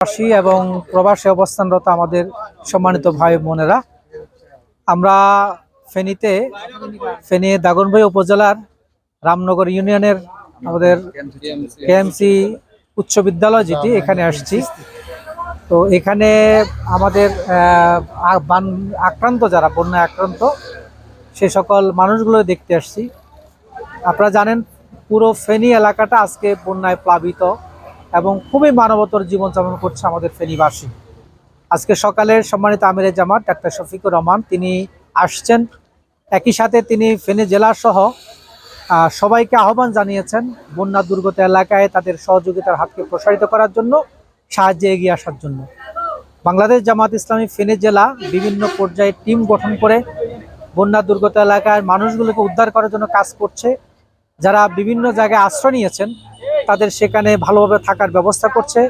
প্রবাসী এবং প্রবাসে অবস্থানরত আমাদের সম্মানিত ভাই বোনেরা, আমরা ফেনীতে, ফেনী দাগনভূঞা উপজেলার রামনগর ইউনিয়নের আমাদের কেএমসি উচ্চ বিদ্যালয় যেটি, এখানে আসছি। তো এখানে আমাদের আক্রান্ত যারা, বন্যায় আক্রান্ত, সে সকল মানুষগুলো দেখতে আসছি। আপনারা জানেন, পুরো ফেনী এলাকাটা আজকে বন্যায় প্লাবিত। এবং খুবই মানবতর জীবনযাপন করছে আমাদের ফেনীবাসী। আজকে সকালের সম্মানিত আমিরের জামাত ডাক্তার শফিকুর রহমান, তিনি আসছেন। একই সাথে তিনি ফেনী জেলা সহ সবাইকে আহ্বান জানিয়েছেন বন্যা দুর্গত এলাকায় তাদের সহযোগিতার হাতকে প্রসারিত করার জন্য, সাহায্যে এগিয়ে আসার জন্য। বাংলাদেশ জামাত ইসলামী ফেনী জেলা বিভিন্ন পর্যায়ে টিম গঠন করে বন্যা দুর্গত এলাকার মানুষগুলোকে উদ্ধার করার জন্য কাজ করছে। যারা বিভিন্ন জায়গায় আশ্রয় নিয়েছেন তাদের সেখানে ভালোভাবে থাকার ব্যবস্থা করছে।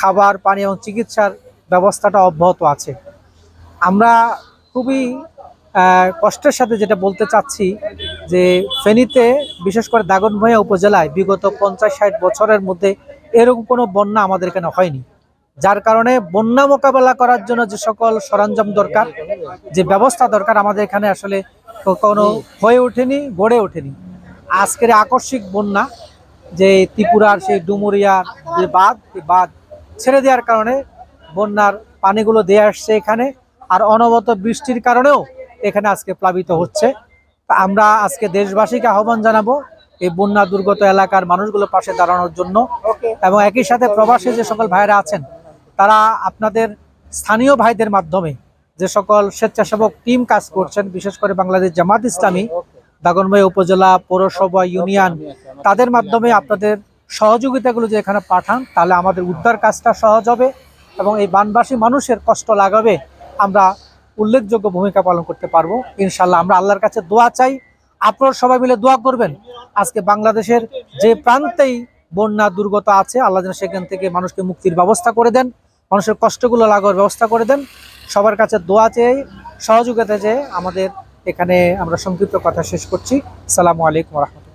খাবার, পানি এবং চিকিৎসার ব্যবস্থাটা অব্যাহত আছে। আমরা খুবই কষ্টের সাথে যেটা বলতে চাচ্ছি যে ফেনীতে, বিশেষ করে দাগনভূঞা উপজেলায় বিগত পঞ্চাশ ষাট বছরের মধ্যে এরকম কোনো বন্যা আমাদের এখানে হয়নি। যার কারণে বন্যা মোকাবেলা করার জন্য যে সকল সরঞ্জাম দরকার, যে ব্যবস্থা দরকার আমাদের এখানে আসলে কোনো হয়ে ওঠেনি, গড়ে ওঠেনি। আজকের আকস্মিক বন্যা যে ত্রিপুরার সেই ডুমুরিয়ার যে বাঁধ বাঁধ ছেড়ে দেওয়ার কারণে বন্যার পানিগুলো দিয়ে আসছে এখানে আর অনবত বৃষ্টির কারণেও এখানে আজকে প্লাবিত হচ্ছে। আমরা আজকে দেশবাসীকে আহ্বান জানাব এই বন্যা দুর্গত এলাকার মানুষগুলো পাশে দাঁড়ানোর জন্য এবং একই সাথে প্রবাসী যে সকল ভাইরা আছেন তারা আপনাদের স্থানীয় ভাইদের মাধ্যমে যে সকল স্বেচ্ছাসেবক টিম কাজ করছেন বিশেষ করে বাংলাদেশ জামাত ইসলামী দাগনময় উপজেলা পৌরসভা, ইউনিয়ন, তাদের মাধ্যমে আপনাদের সহযোগিতাগুলো যে এখানে পাঠান, তাহলে আমাদের উদ্ধার কাজটা সহজ হবে এবং এই বানবাসী মানুষের কষ্ট লাগাবে। আমরা উল্লেখযোগ্য ভূমিকা পালন করতে পারব। ইনশাল্লাহ আমরা আল্লাহর কাছে দোয়া চাই। আপনারা সবাই মিলে দোয়া করবেন। আজকে বাংলাদেশের যে প্রান্তেই বন্যা দুর্গত আছে, আল্লাহ যেন সেখান থেকে মানুষকে মুক্তির ব্যবস্থা করে দেন, মানুষের কষ্টগুলো লাগার ব্যবস্থা করে দেন। সবার কাছে দোয়া চেয়ে, সহযোগিতা চেয়ে আমাদের এখানে আমরা সংক্ষিপ্ত কথা শেষ করছি। সালামু আলাইকুম রহমতুল্লাহ।